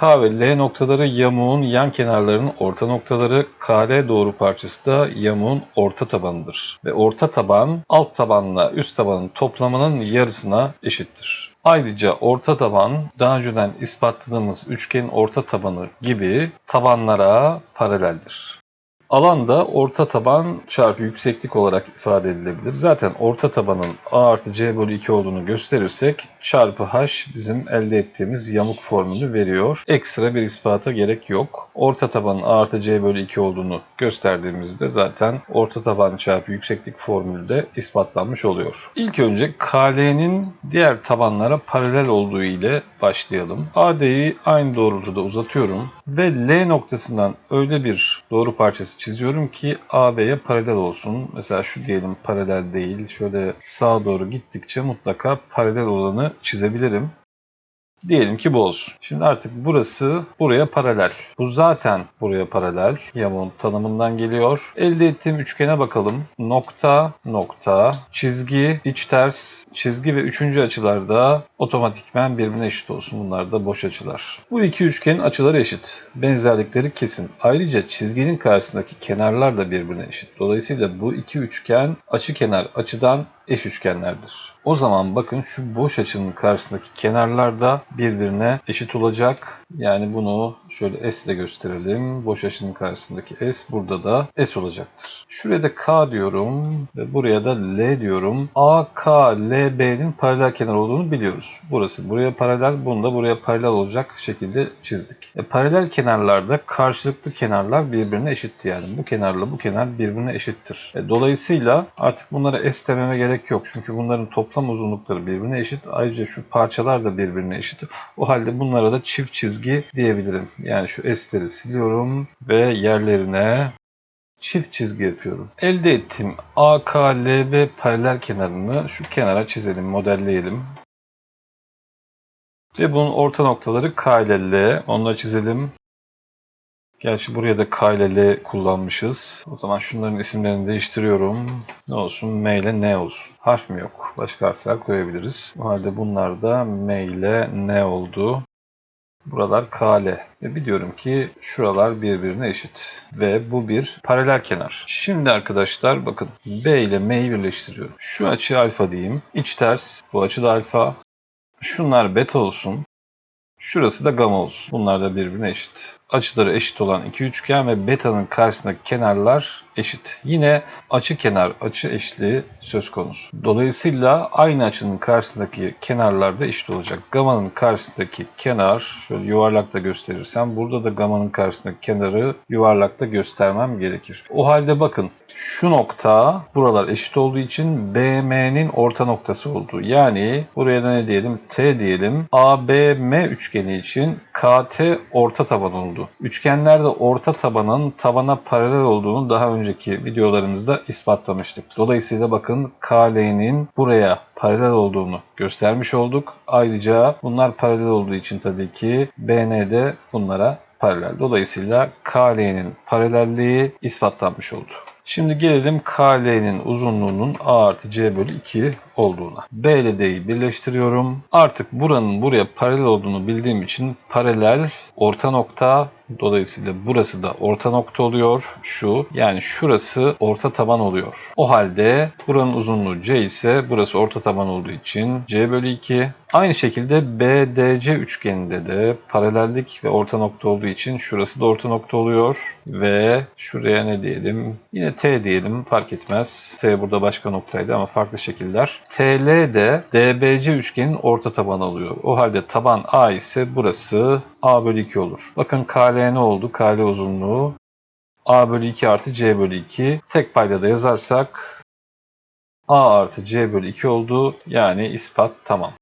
K ve L noktaları yamuğun yan kenarlarının orta noktaları, KL doğru parçası da yamuğun orta tabanıdır. Ve orta taban alt tabanla üst tabanın toplamının yarısına eşittir. Ayrıca orta taban daha önceden ispatladığımız üçgenin orta tabanı gibi tabanlara paraleldir. Alan da orta taban çarpı yükseklik olarak ifade edilebilir. Zaten orta tabanın a artı c bölü 2 olduğunu gösterirsek çarpı h bizim elde ettiğimiz yamuk formülü veriyor. Ekstra bir ispata gerek yok. Orta tabanın a artı c bölü 2 olduğunu gösterdiğimizde zaten orta taban çarpı yükseklik formülü de ispatlanmış oluyor. İlk önce KL'nin diğer tabanlara paralel olduğu ile başlayalım. AD'yi aynı doğrultuda uzatıyorum ve L noktasından öyle bir doğru parçası çiziyorum ki AB'ye paralel olsun. Mesela şu diyelim paralel değil. Şöyle sağa doğru gittikçe mutlaka paralel olanı çizebilirim. Diyelim ki bu olsun. Şimdi artık burası buraya paralel. Bu zaten buraya paralel. Yamuğun tanımından geliyor. Elde ettiğim üçgene bakalım. Nokta, nokta, çizgi, iç ters, çizgi ve üçüncü açılarda otomatikmen birbirine eşit olsun. Bunlar da boş açılar. Bu iki üçgenin açıları eşit. Benzerlikleri kesin. Ayrıca çizginin karşısındaki kenarlar da birbirine eşit. Dolayısıyla bu iki üçgen açı kenar açıdan eş üçgenlerdir. O zaman bakın şu boş açının karşısındaki kenarlar da birbirine eşit olacak. Yani bunu şöyle S ile gösterelim. Boş açının karşısındaki S burada da S olacaktır. Şuraya da K diyorum ve buraya da L diyorum. A, K, L, B'nin paralel kenar olduğunu biliyoruz. Burası buraya paralel, bunu da buraya paralel olacak şekilde çizdik. E, paralel kenarlarda karşılıklı kenarlar birbirine eşitti yani. Bu kenarla bu kenar birbirine eşittir. E, dolayısıyla artık bunlara S dememe gerek yok. Çünkü bunların toplam uzunlukları birbirine eşit. Ayrıca şu parçalar da birbirine eşit. O halde bunlara da çift çizgi diyebilirim. Yani şu S'leri siliyorum ve yerlerine çift çizgi yapıyorum. Elde ettiğim AKLB paralel kenarını şu kenara çizelim, modelleyelim. Ve bunun orta noktaları K ile L. Da çizelim. Gerçi buraya da K ile L kullanmışız. O zaman şunların isimlerini değiştiriyorum. Ne olsun? M ile N olsun. Harf mi yok? Başka harfler koyabiliriz. O halde bunlar da M ile N oldu. Buralar KL. Ve biliyorum ki şuralar birbirine eşit. Ve bu bir paralel kenar. Şimdi arkadaşlar bakın B ile M'yi birleştiriyorum. Şu açı alfa diyeyim. İç ters. Bu açı da alfa. Şunlar beta olsun. Şurası da gamma olsun. Bunlar da birbirine eşit. Açıları eşit olan iki üçgen ve beta'nın karşısındaki kenarlar eşit. Yine açı kenar açı eşitliği söz konusu. Dolayısıyla aynı açının karşısındaki kenarlar da eşit olacak. Gamma'nın karşısındaki kenar şöyle yuvarlakla gösterirsem burada da gamma'nın karşısındaki kenarı yuvarlakla göstermem gerekir. O halde bakın şu nokta buralar eşit olduğu için BM'nin orta noktası oldu. Yani buraya da ne diyelim? T diyelim. ABM üçgeni için KT orta taban oldu. Üçgenlerde orta tabanın tabana paralel olduğunu daha önceki videolarımızda ispatlamıştık. Dolayısıyla bakın KL'nin buraya paralel olduğunu göstermiş olduk. Ayrıca bunlar paralel olduğu için tabii ki BN de bunlara paralel. Dolayısıyla KL'nin paralelliği ispatlanmış oldu. Şimdi gelelim KL'nin uzunluğunun A artı C bölü 2 olduğuna. B ile D'yi birleştiriyorum. Artık buranın buraya paralel olduğunu bildiğim için paralel orta nokta Dolayısıyla burası da orta nokta oluyor. Şu yani şurası orta taban oluyor. O halde buranın uzunluğu C ise burası orta taban olduğu için C bölü 2. Aynı şekilde BDC üçgeninde de paralellik ve orta nokta olduğu için şurası da orta nokta oluyor. Ve şuraya ne diyelim? Yine T diyelim fark etmez. T burada başka noktaydı ama farklı şekiller. TL de DBC üçgenin orta tabanı oluyor. O halde taban A ise burası A bölü 2 olur. Bakın KL ne oldu? KL uzunluğu A bölü 2 artı C bölü 2. Tek paydada yazarsak A artı C bölü 2 oldu. Yani ispat tamam.